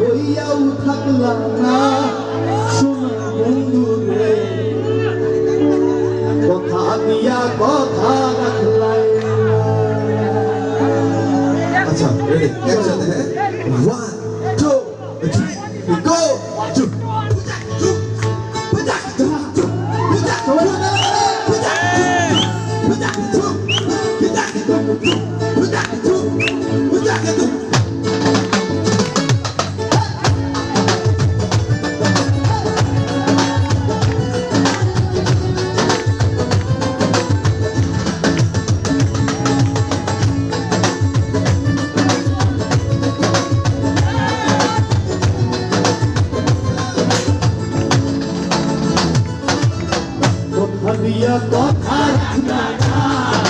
হইয়াও থাকলাম না। প্রিয় কথা রান্না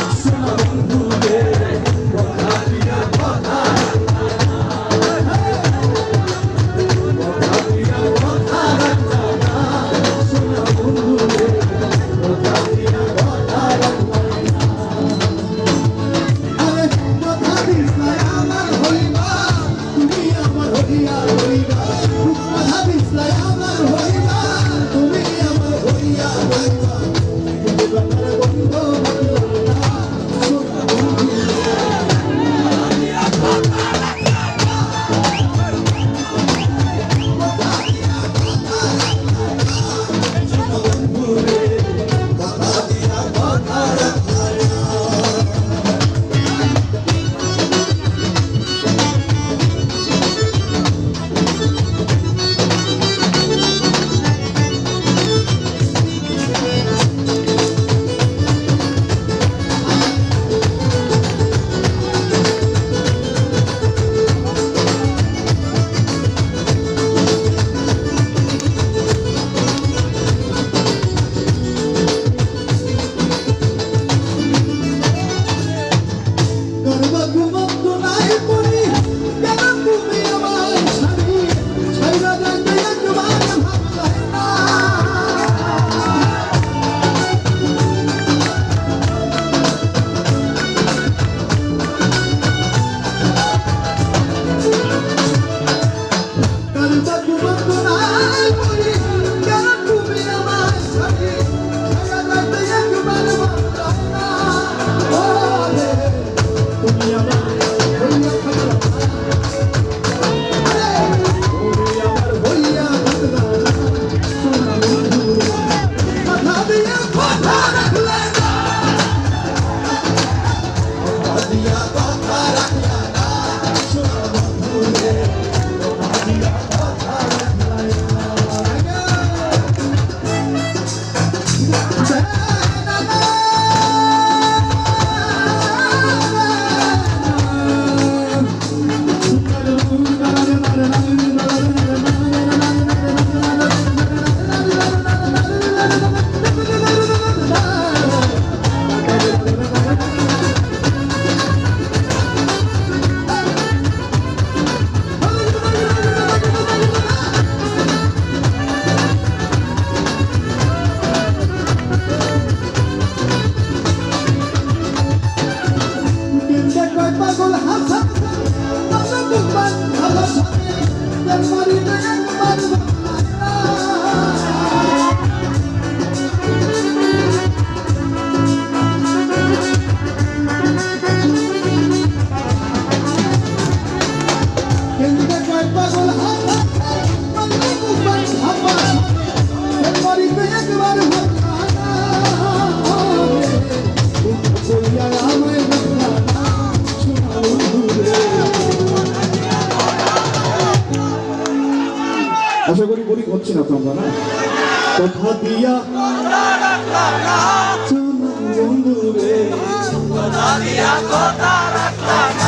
করছি না তোমরা না? কথা দিয়া? বন্ধু রে দিয়া কথা রাখলাম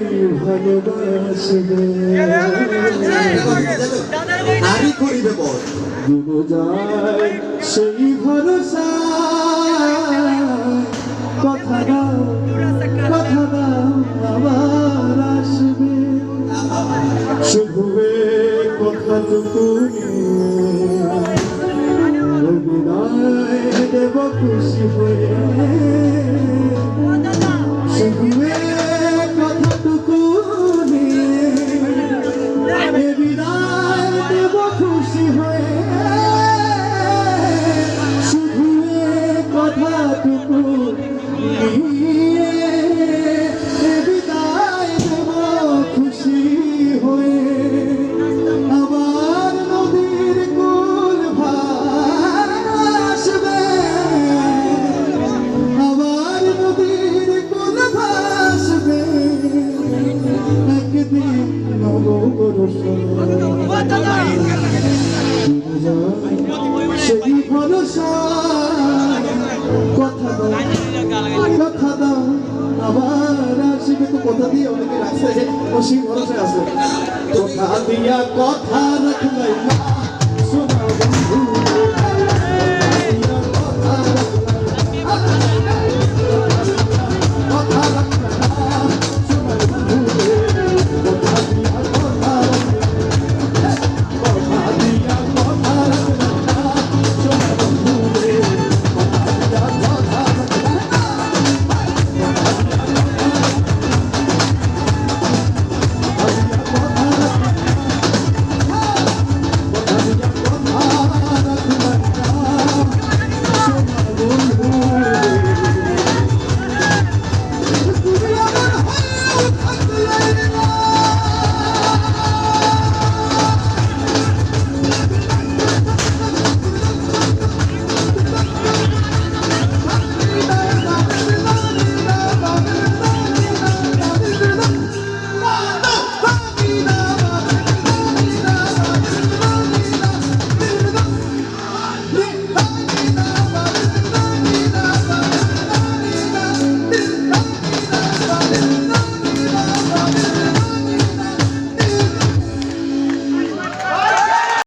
ভালোবাসবে নারী করিবে বল ডুবে যায় সেই ভরসা কথা দাও কথা দাও আবার আসবে শুধু কথাটুকু নিয়ে দেব খুশি সেই ভরসা কথা দাও। কথা দাও। আবার আসবে তো কথা দিয়ে অনেকে আছে ও কথা দিয়া কথা রাখলাই না। শোনা বন্ধু।